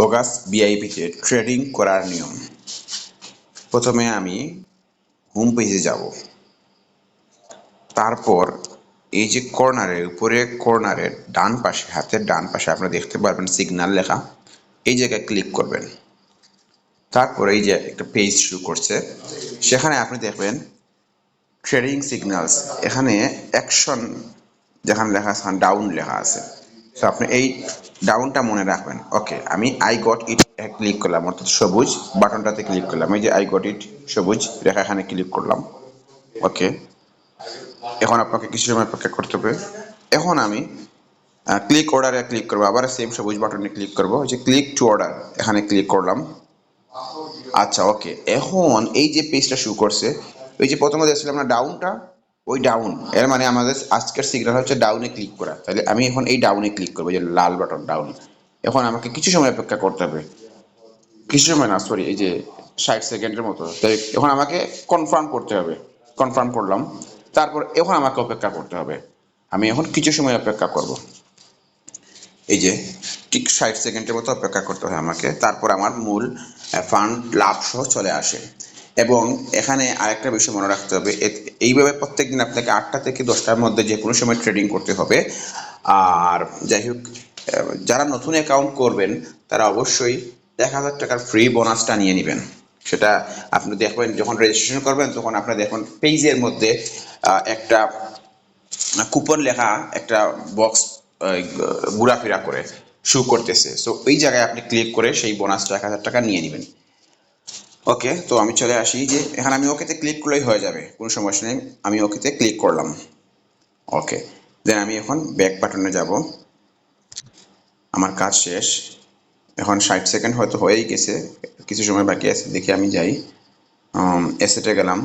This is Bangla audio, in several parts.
অগাস্ট বিআইপিতে ট্রেডিং করার নিয়ম। প্রথমে আমি হোম পেজে যাব। তারপর এই যে কর্নারের উপরে কর্নারের ডান পাশে, হাতের ডান পাশে আপনারা দেখতে পারবেন সিগন্যাল লেখা। এই জায়গায় ক্লিক করবেন। তারপর এই যে একটা পেজ শুরু করছে, সেখানে আপনি দেখবেন ট্রেডিং সিগন্যালস। এখানে অ্যাকশন যেখানে লেখা আছে, ডাউন লেখা আছে। তো আপনি এই ডাউনটা মনে রাখবেন। ওকে আমি আই গট ইট ক্লিক করলাম, অর্থাৎ সবুজ বাটনটাতে ক্লিক করলাম। এই যে আই গট ইট সবুজ রেখা এখানে ক্লিক করলাম। ওকে এখন আপনাকে কিছু সময় অপেক্ষা করতে হবে। এখন আমি ক্লিক অর্ডারে ক্লিক করব, আবার সেম সবুজ বাটনে ক্লিক করব। যে ক্লিক টু অর্ডার এখানে ক্লিক করলাম। আচ্ছা ওকে এখন এই যে পেজটা শুরু করছে ওই যে প্রথমে দেখছিলাম না ডাউনটা ওই ডাউন এর মানে আমাদের আজকের সিগনাল হচ্ছে ডাউনে ক্লিক করা। তাহলে আমি এখন এই ডাউনে ক্লিক করব যে লাল বাটন ডাউন এখন আমাকে কিছু সময় অপেক্ষা করতে হবে। কিছু সময় না সরি এই যে ষাট সেকেন্ডের মতো। তাই এখন আমাকে কনফার্ম করতে হবে। কনফার্ম করলাম। তারপর এখন আমাকে অপেক্ষা করতে হবে। আমি এখন কিছু সময় অপেক্ষা করব। এই যে ঠিক ষাট সেকেন্ডের মতো অপেক্ষা করতে হয় আমাকে। তারপর আমার মূল ফান্ড লাভ সহ চলে আসে। এবং এখানে আরেকটা বিষয় মনে রাখতে হবে এইভাবে প্রত্যেকদিন আপনাকে আটটা থেকে দশটার মধ্যে যে কোনো সময় ট্রেডিং করতে হবে। আর যাই হোক যারা নতুন অ্যাকাউন্ট করবেন, তারা অবশ্যই এক হাজার টাকার ফ্রি বোনাসটা নিয়ে নেবেন। সেটা আপনি দেখবেন, যখন রেজিস্ট্রেশন করবেন, তখন আপনার দেখুন পেজের মধ্যে একটা কুপন লেখা, একটা বক্স ঘোরাফেরা করে শু করতেছে। সো ওই জায়গায় আপনি ক্লিক করে সেই বোনাসটা এক হাজার টাকা নিয়ে নেবেন। ওকে তো আমি চলে আসি যে এখানে আমি ওকেতে ক্লিক করলেই হয়ে যাবে, কোনো সমস্যা নেই, আমি ওকেতে ক্লিক করলাম। ওকে দেন আমি এখন ব্যাক বাটনে যাব। আমার কাজ শেষ। এখন ষাট সেকেন্ড হয়তো হয়েই গেছে, কিছু সময় বাকি আছে, দেখি আমি যাই। এসেটে গেলাম,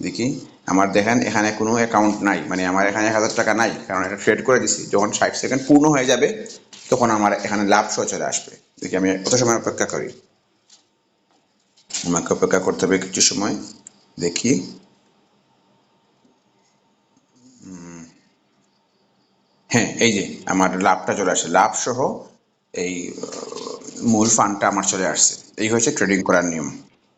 দেখি। আমার দেখেন এখানে কোনো অ্যাকাউন্ট নাই মানে আমার এখানে এক হাজার টাকা নাই, কারণ এটা ট্রেড করে দিছি। যখন ষাট সেকেন্ড পূর্ণ হয়ে যাবে, তখন আমার এখানে লাভ সহ চলে আসবে। দেখি আমি কত সময় অপেক্ষা করি। আমাকে অপেক্ষা করতে হবে কিছু সময়। দেখি। হ্যাঁ এই যে আমার লাভটা চলে আসে। লাভ সহ এই মূল ফান্ডটা আমার চলে আসছে। এই হচ্ছে ট্রেডিং করার নিয়ম।